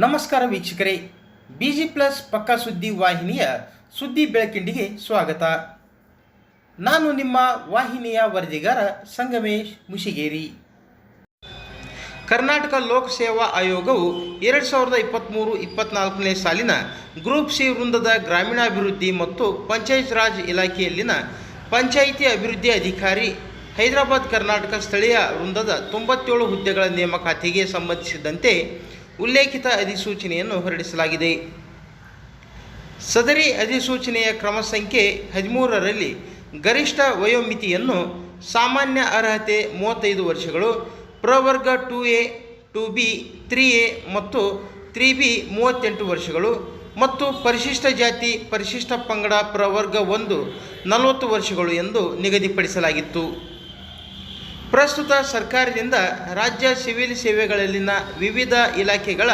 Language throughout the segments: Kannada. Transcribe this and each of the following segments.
ನಮಸ್ಕಾರ ವೀಕ್ಷಕರೇ ಬಿಜಿ ಪ್ಲಸ್ ಪಕ್ಕಾ ಸುದ್ದಿ ವಾಹಿನಿಯ ಸುದ್ದಿ ಬೆಳಕಿಂಡಿಗೆ ಸ್ವಾಗತ. ನಾನು ನಿಮ್ಮ ವಾಹಿನಿಯ ವರದಿಗಾರ ಸಂಗಮೇಶ್ ಮುಷಿಗೇರಿ. ಕರ್ನಾಟಕ ಲೋಕ ಸೇವಾ ಆಯೋಗವು ಎರಡು ಸಾವಿರದ ಇಪ್ಪತ್ತ್ಮೂರು ಇಪ್ಪತ್ನಾಲ್ಕನೇ ಸಾಲಿನ ಗ್ರೂಪ್ ಸಿ ವೃಂದದ ಗ್ರಾಮೀಣಾಭಿವೃದ್ಧಿ ಮತ್ತು ಪಂಚಾಯತ್ ರಾಜ್ ಇಲಾಖೆಯಲ್ಲಿನ ಪಂಚಾಯಿತಿ ಅಭಿವೃದ್ಧಿ ಅಧಿಕಾರಿ, ಹೈದರಾಬಾದ್ ಕರ್ನಾಟಕ ಸ್ಥಳೀಯ ವೃಂದದ ತೊಂಬತ್ತೇಳು ಹುದ್ದೆಗಳ ನೇಮಕಾತಿಗೆ ಸಂಬಂಧಿಸಿದಂತೆ ಉಲ್ಲೇಖಿತ ಅಧಿಸೂಚನೆಯನ್ನು ಹೊರಡಿಸಲಾಗಿದೆ. ಸದರಿ ಅಧಿಸೂಚನೆಯ ಕ್ರಮ ಸಂಖ್ಯೆ ಹದಿಮೂರರಲ್ಲಿ ಗರಿಷ್ಠ ವಯೋಮಿತಿಯನ್ನು ಸಾಮಾನ್ಯ ಅರ್ಹತೆ ಮೂವತ್ತೈದು ವರ್ಷಗಳು, ಪ್ರವರ್ಗ two A, two B, three A ಮತ್ತು ತ್ರೀ ಬಿ ಮೂವತ್ತೆಂಟು ವರ್ಷಗಳು ಮತ್ತು ಪರಿಶಿಷ್ಟ ಜಾತಿ, ಪರಿಶಿಷ್ಟ ಪಂಗಡ ಪ್ರವರ್ಗ ಒಂದು ನಲವತ್ತು ವರ್ಷಗಳು ಎಂದು ನಿಗದಿಪಡಿಸಲಾಗಿತ್ತು. ಪ್ರಸ್ತುತ ಸರ್ಕಾರದಿಂದ ರಾಜ್ಯ ಸಿವಿಲ್ ಸೇವೆಗಳಲ್ಲಿನ ವಿವಿಧ ಇಲಾಖೆಗಳ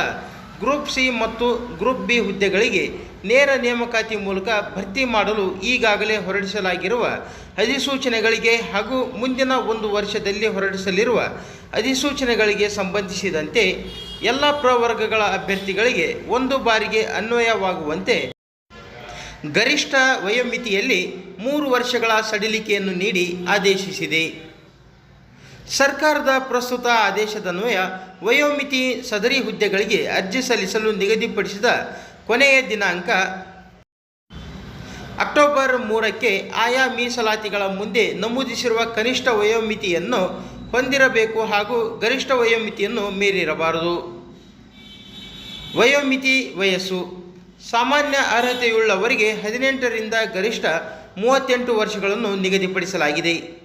ಗ್ರೂಪ್ ಸಿ ಮತ್ತು ಗ್ರೂಪ್ ಬಿ ಹುದ್ದೆಗಳಿಗೆ ನೇರ ನೇಮಕಾತಿ ಮೂಲಕ ಭರ್ತಿ ಮಾಡಲು ಈಗಾಗಲೇ ಹೊರಡಿಸಲಾಗಿರುವ ಅಧಿಸೂಚನೆಗಳಿಗೆ ಹಾಗೂ ಮುಂದಿನ ಒಂದು ವರ್ಷದಲ್ಲಿ ಹೊರಡಿಸಲಿರುವ ಅಧಿಸೂಚನೆಗಳಿಗೆ ಸಂಬಂಧಿಸಿದಂತೆ ಎಲ್ಲ ಪ್ರವರ್ಗಗಳ ಅಭ್ಯರ್ಥಿಗಳಿಗೆ ಒಂದು ಬಾರಿಗೆ ಅನ್ವಯವಾಗುವಂತೆ ಗರಿಷ್ಠ ವಯೋಮಿತಿಯಲ್ಲಿ ಮೂರು ವರ್ಷಗಳ ಸಡಿಲಿಕೆಯನ್ನು ನೀಡಿ ಆದೇಶಿಸಿದೆ. ಸರ್ಕಾರದ ಪ್ರಸ್ತುತ ಆದೇಶದನ್ವಯ ವಯೋಮಿತಿ ಸದರಿ ಹುದ್ದೆಗಳಿಗೆ ಅರ್ಜಿ ಸಲ್ಲಿಸಲು ನಿಗದಿಪಡಿಸಿದ ಕೊನೆಯ ದಿನಾಂಕ ಅಕ್ಟೋಬರ್ ಮೂರಕ್ಕೆ ಆಯಾ ಮೀಸಲಾತಿಗಳ ಮುಂದೆ ನಮೂದಿಸಿರುವ ಕನಿಷ್ಠ ವಯೋಮಿತಿಯನ್ನು ಹೊಂದಿರಬೇಕು ಹಾಗೂ ಗರಿಷ್ಠ ವಯೋಮಿತಿಯನ್ನು ಮೀರಿರಬಾರದು. ವಯೋಮಿತಿ ವಯಸ್ಸು. ಸಾಮಾನ್ಯ ಅರ್ಹತೆಯುಳ್ಳವರಿಗೆ ಹದಿನೆಂಟರಿಂದ ಗರಿಷ್ಠ ಮೂವತ್ತೆಂಟು ವರ್ಷಗಳನ್ನು ನಿಗದಿಪಡಿಸಲಾಗಿದೆ.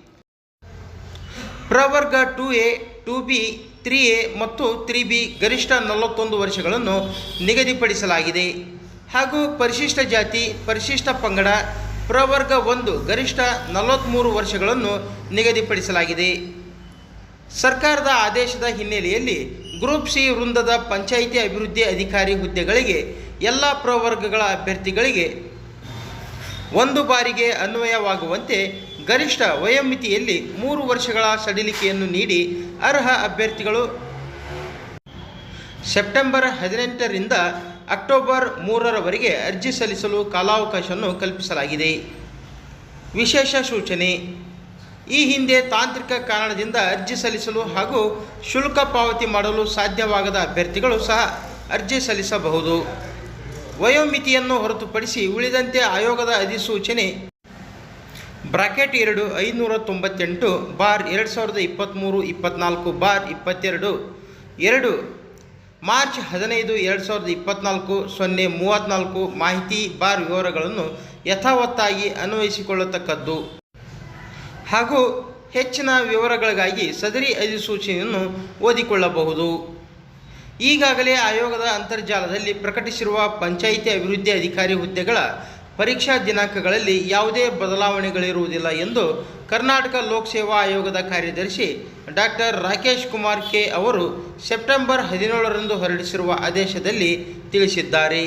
ಪ್ರವರ್ಗ two A, two B, three A ಮತ್ತು ತ್ರೀ ಬಿ ಗರಿಷ್ಠ ನಲವತ್ತೊಂದು ವರ್ಷಗಳನ್ನು ನಿಗದಿಪಡಿಸಲಾಗಿದೆ. ಹಾಗೂ ಪರಿಶಿಷ್ಟ ಜಾತಿ, ಪರಿಶಿಷ್ಟ ಪಂಗಡ, ಪ್ರವರ್ಗ ಒಂದು ಗರಿಷ್ಠ ನಲವತ್ತ್ಮೂರು ವರ್ಷಗಳನ್ನು ನಿಗದಿಪಡಿಸಲಾಗಿದೆ. ಸರ್ಕಾರದ ಆದೇಶದ ಹಿನ್ನೆಲೆಯಲ್ಲಿ ಗ್ರೂಪ್ ಸಿ ವೃಂದದ ಪಂಚಾಯಿತಿ ಅಭಿವೃದ್ಧಿ ಅಧಿಕಾರಿ ಹುದ್ದೆಗಳಿಗೆ ಎಲ್ಲ ಪ್ರವರ್ಗಗಳ ಅಭ್ಯರ್ಥಿಗಳಿಗೆ ಒಂದು ಬಾರಿಗೆ ಅನ್ವಯವಾಗುವಂತೆ ಗರಿಷ್ಠ ವಯೋಮಿತಿಯಲ್ಲಿ ಮೂರು ವರ್ಷಗಳ ಸಡಿಲಿಕೆಯನ್ನು ನೀಡಿ ಅರ್ಹ ಅಭ್ಯರ್ಥಿಗಳು ಸೆಪ್ಟೆಂಬರ್ ಹದಿನೆಂಟರಿಂದ ಅಕ್ಟೋಬರ್ ಮೂರರವರೆಗೆ ಅರ್ಜಿ ಸಲ್ಲಿಸಲು ಕಾಲಾವಕಾಶವನ್ನು ಕಲ್ಪಿಸಲಾಗಿದೆ. ವಿಶೇಷ ಸೂಚನೆ, ಈ ಹಿಂದೆ ತಾಂತ್ರಿಕ ಕಾರಣದಿಂದ ಅರ್ಜಿ ಸಲ್ಲಿಸಲು ಹಾಗೂ ಶುಲ್ಕ ಪಾವತಿ ಮಾಡಲು ಸಾಧ್ಯವಾಗದ ಅಭ್ಯರ್ಥಿಗಳು ಸಹ ಅರ್ಜಿ ಸಲ್ಲಿಸಬಹುದು. ವಯೋಮಿತಿಯನ್ನು ಹೊರತುಪಡಿಸಿ ಉಳಿದಂತೆ ಆಯೋಗದ ಅಧಿಸೂಚನೆ ಬ್ರಾಕೆಟ್ ಎರಡು ಐನೂರ ತೊಂಬತ್ತೆಂಟು ಬಾರ್ ಎರಡು ಸಾವಿರದ ಇಪ್ಪತ್ತ್ಮೂರು ಇಪ್ಪತ್ತ್ನಾಲ್ಕು ಬಾರ್ ಇಪ್ಪತ್ತೆರಡು. ಎರಡು, ಮಾರ್ಚ್ ಹದಿನೈದು, ಎರಡು ಸಾವಿರದ ಇಪ್ಪತ್ತ್ನಾಲ್ಕು ಸೊನ್ನೆ ಮೂವತ್ತ್ನಾಲ್ಕು ಮಾಹಿತಿ, ಬಾರ್ ವಿವರಗಳನ್ನು ಯಥಾವತ್ತಾಗಿ ಅನ್ವಯಿಸಿಕೊಳ್ಳತಕ್ಕದ್ದು. ಹಾಗೂ ಹೆಚ್ಚಿನ ವಿವರಗಳಿಗಾಗಿ ಸದರಿ ಅಧಿಸೂಚನೆಯನ್ನು ಓದಿಕೊಳ್ಳಬಹುದು. ಈಗಾಗಲೇ ಆಯೋಗದ ಅಂತರ್ಜಾಲದಲ್ಲಿ ಪ್ರಕಟಿಸಿರುವ ಪಂಚಾಯಿತಿ ಅಭಿವೃದ್ಧಿ ಅಧಿಕಾರಿ ಹುದ್ದೆಗಳ ಪರೀಕ್ಷಾ ದಿನಾಂಕಗಳಲ್ಲಿ ಯಾವುದೇ ಬದಲಾವಣೆಗಳಿರುವುದಿಲ್ಲ ಎಂದು ಕರ್ನಾಟಕ ಲೋಕಸೇವಾ ಆಯೋಗದ ಕಾರ್ಯದರ್ಶಿ ಡಾಕ್ಟರ್ ರಾಕೇಶ್ ಕುಮಾರ್ ಕೆ ಅವರು ಸೆಪ್ಟೆಂಬರ್ ಹದಿನೇಳರಂದು ಹೊರಡಿಸಿರುವ ಆದೇಶದಲ್ಲಿ ತಿಳಿಸಿದ್ದಾರೆ.